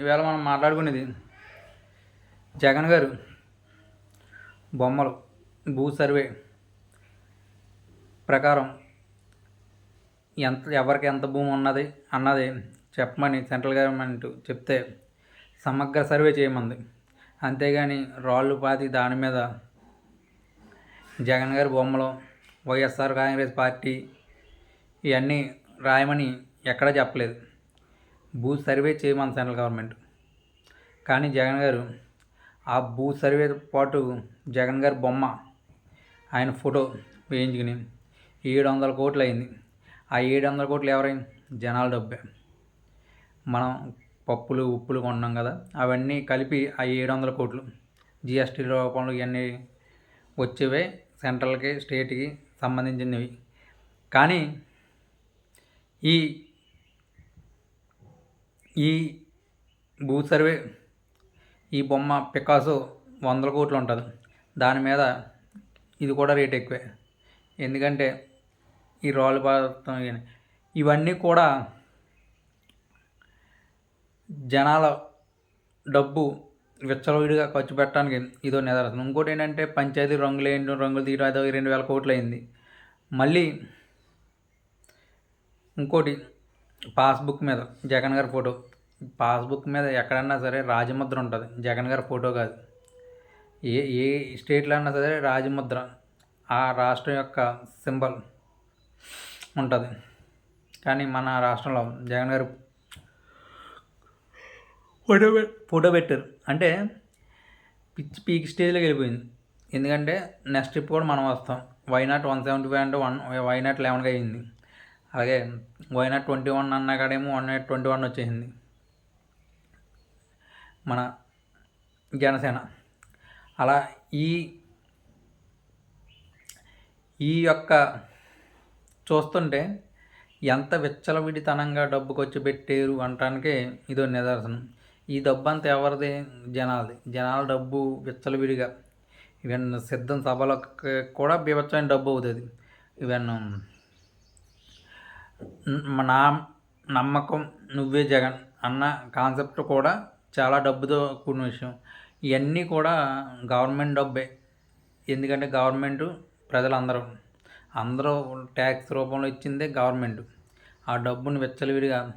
ఇవాళ మనం మాట్లాడుకునేది జగన్ గారు బొమ్మలు భూ సర్వే ప్రకారం ఎంత ఎవరికి ఎంత భూమి ఉన్నది అన్నది చెప్పమని సెంట్రల్ గవర్నమెంట్ చెప్తే సమగ్ర సర్వే చేయమంది. అంతేగాని రాళ్ళు పాతి దాని మీద జగన్ గారి బొమ్మలు వైఎస్ఆర్ కాంగ్రెస్ పార్టీ ఇవన్నీ రాయమని ఎక్కడా చెప్పలేదు. భూ సర్వే చేయమని సెంట్రల్ గవర్నమెంట్. కానీ జగన్ గారు ఆ భూ సర్వే పాటు జగన్ గారి బొమ్మ ఆయన ఫోటో వేయించుకుని ఏడు వందల కోట్లు అయింది ఆ ఏడు వందల కోట్లు ఎవరైంది జనాల డబ్బే. మనం పప్పులు ఉప్పులు కొన్నాం కదా అవన్నీ కలిపి ఆ ఏడు వందల కోట్లు జిఎస్టీ రూపంలో ఇవన్నీ వచ్చేవే సెంట్రల్కి స్టేట్కి సంబంధించినవి. కానీ ఈ ఈ భూ సర్వే ఈ బొమ్మ పికాసో వందల కోట్లు ఉంటుంది. దాని మీద ఇది కూడా రేట్ ఎక్కువే. ఎందుకంటే ఈ రాళ్ళు పాత్ర ఇవన్నీ కూడా జనాల డబ్బు విచ్చలవిడిగా ఖర్చు పెట్టడానికి ఇదో నిదర్శనం. ఇంకోటి ఏంటంటే పంచాయతీ రంగులు ఏంటి రంగులు తీయడం అదో రెండు వేల కోట్లు అయింది. మళ్ళీ ఇంకోటి పాస్బుక్ మీద జగన్ గారి ఫోటో. పాస్బుక్ మీద ఎక్కడన్నా సరే రాజముద్ర ఉంటుంది. జగన్ గారి ఫోటో కాదు. ఏ ఏ స్టేట్లో అన్నా సరే రాజముద్ర ఆ రాష్ట్రం యొక్క సింబల్ ఉంటుంది. కానీ మన రాష్ట్రంలో జగన్ గారు ఫోటో ఫోటో పెట్టారు. అంటే పిచ్ పీక్ స్టేజ్లోకి వెళ్ళిపోయింది. ఎందుకంటే నెక్స్ట్ ట్రిప్ కూడా మనం వస్తాం. Why not one seventy five అంటే వన్ వైనాట్ లెవెన్గా అయింది. అలాగే వైనా ట్వంటీ వన్ అన్నా కాడేమో వన్ నాట్ ట్వంటీ వన్ వచ్చేసింది. మన జనసేన అలా ఈ ఈ యొక్క చూస్తుంటే ఎంత విచ్చలవిడితనంగా డబ్బు ఖర్చు పెట్టారు అనటానికి ఇదో నిదర్శనం. ఈ డబ్బు అంతా ఎవరిది? జనాలది. జనాల డబ్బు విచ్చలవిడిగా. ఈవెన్ సిద్ధం సభలకు కూడా బీభత్సమైన డబ్బు అవుతుంది. ఈవెన్ నా నమ్మకం నువ్వే జగన్ అన్న కాన్సెప్ట్ కూడా చాలా డబ్బుతో కూడిన విషయం. ఇవన్నీ కూడా గవర్నమెంట్ డబ్బే. ఎందుకంటే గవర్నమెంట్ ప్రజలందరూ. అందరూ ట్యాక్స్ రూపంలో ఇచ్చిందే గవర్నమెంట్. ఆ డబ్బును విచ్చలవిడిగా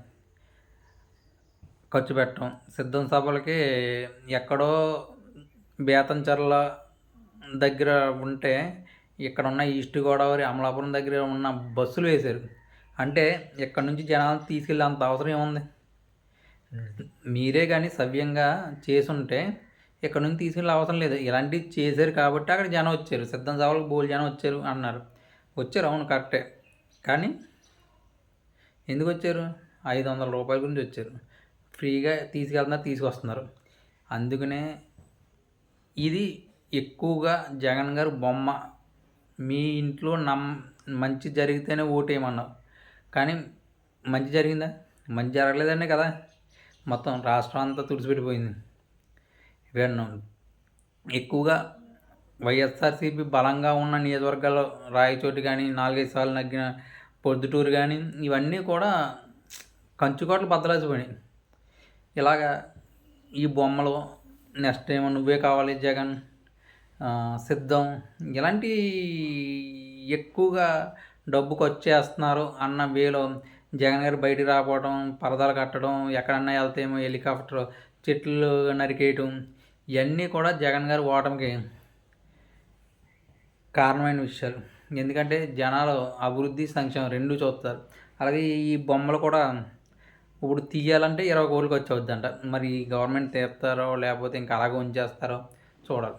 ఖర్చు పెట్టడం. సిద్ధం సభలకి ఎక్కడో బేతంచర్ల దగ్గర ఉంటే ఇక్కడ ఉన్న ఈస్ట్ గోదావరి అమలాపురం దగ్గర ఉన్న బస్సులు వేశారు. అంటే ఇక్కడ నుంచి జనాలను తీసుకెళ్ళే అంత అవసరం ఏముంది? మీరే కానీ సవ్యంగా చేసుంటే ఇక్కడ నుంచి తీసుకెళ్ళే అవసరం లేదు. ఇలాంటివి చేశారు కాబట్టి అక్కడ జనం వచ్చారు. సిద్ధం సభలకు బోల్ జనం వచ్చారు అన్నారు. వచ్చారు అవును కరెక్టే. కానీ ఎందుకు వచ్చారు? ఐదు వందల రూపాయల గురించి వచ్చారు. ఫ్రీగా తీసుకెళ్తున్నారు తీసుకొస్తున్నారు. అందుకనే ఇది ఎక్కువగా జగన్ గారు బొమ్మ. మీ ఇంట్లో నమ్ మంచి జరిగితేనే ఓటేయమన్నావు. కానీ మంచి జరిగిందా? మంచి జరగలేదనే కదా. మొత్తం రాష్ట్రం అంతా తుడిచిపెట్టిపోయింది. ఇవన్నీ ఎక్కువగా వైఎస్ఆర్సీపీ బలంగా ఉన్న నియోజకవర్గాల్లో రాయచోటి కానీ నాలుగైదు సార్లు నగ్గిన పొద్దుటూరు కానీ ఇవన్నీ కూడా కంచుకోట్లు బద్దలాసిపోయినాయి ఇలాగా ఈ బొమ్మలు నెక్స్ట్ ఏమో నువ్వే కావాలి జగన్ సిద్ధం ఇలాంటి ఎక్కువగా డబ్బుకు వచ్చేస్తున్నారు అన్న వేలో జగన్ గారు బయటికి రాకపోవడం పరదాలు కట్టడం ఎక్కడన్నా వెళ్తేమో హెలికాప్టర్ చెట్లు నరికేయటం ఇవన్నీ కూడా జగన్ గారు ఓటమికి కారణమైన విషయాలు. ఎందుకంటే జనాలు అభివృద్ధి సంక్షేమం రెండు చూస్తారు. అలాగే ఈ బొమ్మలు కూడా ఇప్పుడు తీయాలంటే ఇరవై కోట్లకి వచ్చి అవుద్దంట. మరి గవర్నమెంట్ తీస్తారో లేకపోతే ఇంకా అలాగే ఉంచేస్తారో చూడాలి.